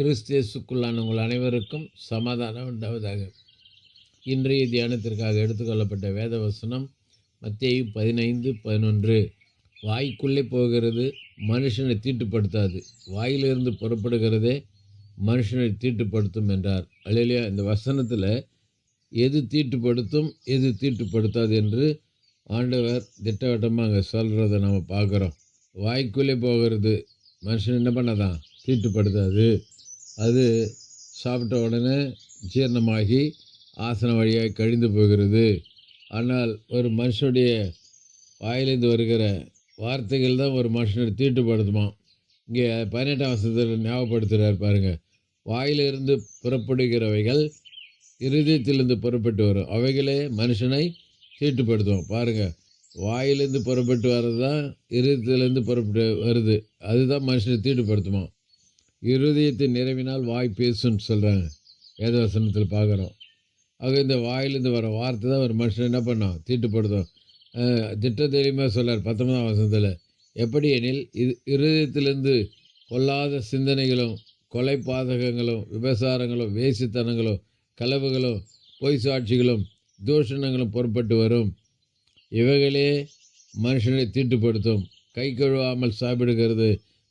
கிறிஸ்தியசுக்குள்ளான உங்கள் அனைவருக்கும் சமாதானம் உண்டாவதாக. இன்றைய தியானத்திற்காக எடுத்துக்கொள்ளப்பட்ட வேத வசனம் மத்திய பதினைந்து பதினொன்று. வாய்க்குள்ளே போகிறது மனுஷனை தீட்டுப்படுத்தாது. வாயிலிருந்து புறப்படுகிறதே மனுஷனை தீட்டுப்படுத்தும் என்றார். அழிலியா இந்த வசனத்தில் எது தீட்டுப்படுத்தும் எது தீட்டுப்படுத்தாது என்று ஆண்டவர் திட்டவட்டமாக அங்கே சொல்கிறத நம்ம பார்க்குறோம். வாய்க்குள்ளே போகிறது மனுஷன் என்ன பண்ணதான்? தீட்டுப்படுத்தாது. அது சாப்பிட்ட உடனே ஜீரணமாகி ஆசன வழியாக கழிந்து போகிறது. ஆனால் ஒரு மனுஷனுடைய வாயிலிருந்து வருகிற வார்த்தைகள் தான் ஒரு மனுஷனை தீட்டுப்படுத்துமா? இங்கே பதினெட்டாம் வருஷத்தில் ஞாபகப்படுத்துகிறார் பாருங்கள் வாயிலிருந்து புறப்படுகிறவைகள் இருதயத்திலிருந்து புறப்பட்டு வரும். அவைகளே மனுஷனை தீட்டுப்படுத்தும். பாருங்கள் வாயிலிருந்து புறப்பட்டு வர்றது தான் இருதயத்திலேருந்து புறப்பட்டு வருது. அதுதான் மனுஷனை தீட்டுப்படுத்துமா? இருதயத்தை நிறவினால் வாய் பேசுன்னு சொல்கிறாங்க வேதவசனத்தில் பார்க்குறோம். ஆக இந்த வாயிலேருந்து வர வார்த்தை தான் ஒரு மனுஷன் என்ன பண்ணோம்? தீட்டுப்படுத்தும். திட்ட தெளிவாக சொல்கிறார் பத்தொன்பதாம் வசனத்தில். எப்படி எனில் இது இருதயத்திலேருந்து கொல்லாத சிந்தனைகளும் கொலை பாதகங்களும் விபசாரங்களும் வேசித்தனங்களும் களவுகளும் பொய் சாட்சிகளும் தூஷணங்களும் பொறுப்பட்டு வரும். இவைகளே மனுஷனை தீட்டுப்படுத்தும். கை கழுவாமல் சாப்பிடுகிறது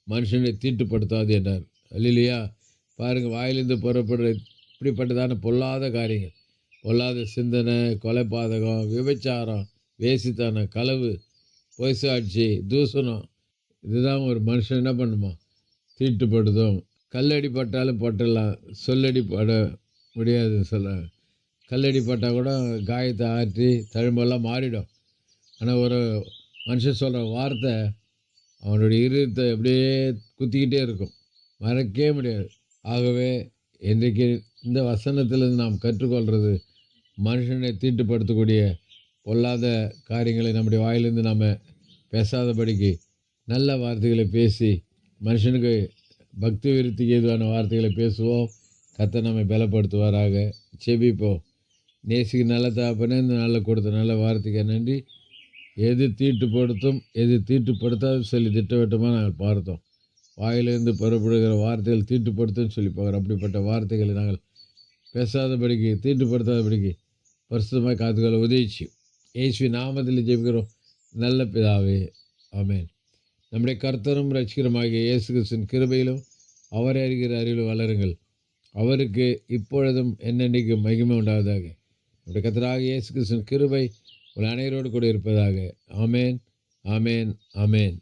மனுஷனை தீட்டுப்படுத்தாது என்றார். இல்லையா பாருங்கள் வாயிலிருந்து புறப்படுற இப்படிப்பட்டதான பொல்லாத காரியங்கள். பொல்லாத சிந்தனை கொலைபாதகம் விபச்சாரம் வேசித்தனம் களவு பொய்சாட்சி தூசணம். இதுதான் ஒரு மனுஷன் என்ன பண்ணுமா? தீட்டுப்படுதும் கல்லடி பட்டாலும் பட்டலாம் சொல்லடி பட முடியாதுன்னு சொல்கிறாங்க கல்லடி பட்டால் கூட காயத்தை ஆற்றி தழும்பெல்லாம் மாறிடும். ஆனால் ஒரு மனுஷன் சொல்கிற வார்த்தை அவனுடைய இருத்தை அப்படியே குத்திக்கிட்டே இருக்கும். மறக்கவே முடியாது. ஆகவே இன்றைக்கு இந்த வசனத்திலிருந்து நாம் கற்றுக்கொள்கிறது மனுஷனை தீட்டுப்படுத்தக்கூடிய பொல்லாத காரியங்களை நம்முடைய வாயிலிருந்து நாம் பேசாதபடிக்கு நல்ல வார்த்தைகளை பேசி மனுஷனுக்கு பக்தி விருத்திக்கு ஏதுவான வார்த்தைகளை பேசுவோம். கத்தை நம்மை பலப்படுத்துவாராக. செபிப்போம் நேசிக்கு நல்ல தாப்பனே இந்த நல்ல கொடுத்த நல்ல வார்த்தைக்கு நன்றி. எது தீட்டுப்படுத்தும் எது தீட்டுப்படுத்தாது சொல்லி திட்டவட்டமாக நாங்கள் பார்த்தோம். வாயிலிருந்து புறப்படுகிற வார்த்தைகள் தீட்டுப்படுத்துன்னு சொல்லி பார்க்குறோம் அப்படிப்பட்ட வார்த்தைகளை நாங்கள் பேசாதபடிக்கு தீட்டுப்படுத்தாதபடிக்கு பரிசுத்தமாக காத்துக்களை உதவிச்சு இயேசுவி நாமத்தில் ஜெபிக்கிறோம். நல்ல பிதாவே ஆமேன். நம்முடைய கர்த்தரும் ரசிகரமாகிய இயேசு கிருஷ்ணன் கிருபையிலும் அவரை அறிகிற அறிவிலும் வளருங்கள். அவருக்கு இப்பொழுதும் என்னென்னைக்கு மகிமை உண்டாவதாக. நம்முடைய கர்த்தராக இயேசு கிறிஸ்துவின் கிருபை உங்கள் அனைவரோடு கூட இருப்பதாக. ஆமேன் ஆமேன் ஆமேன்.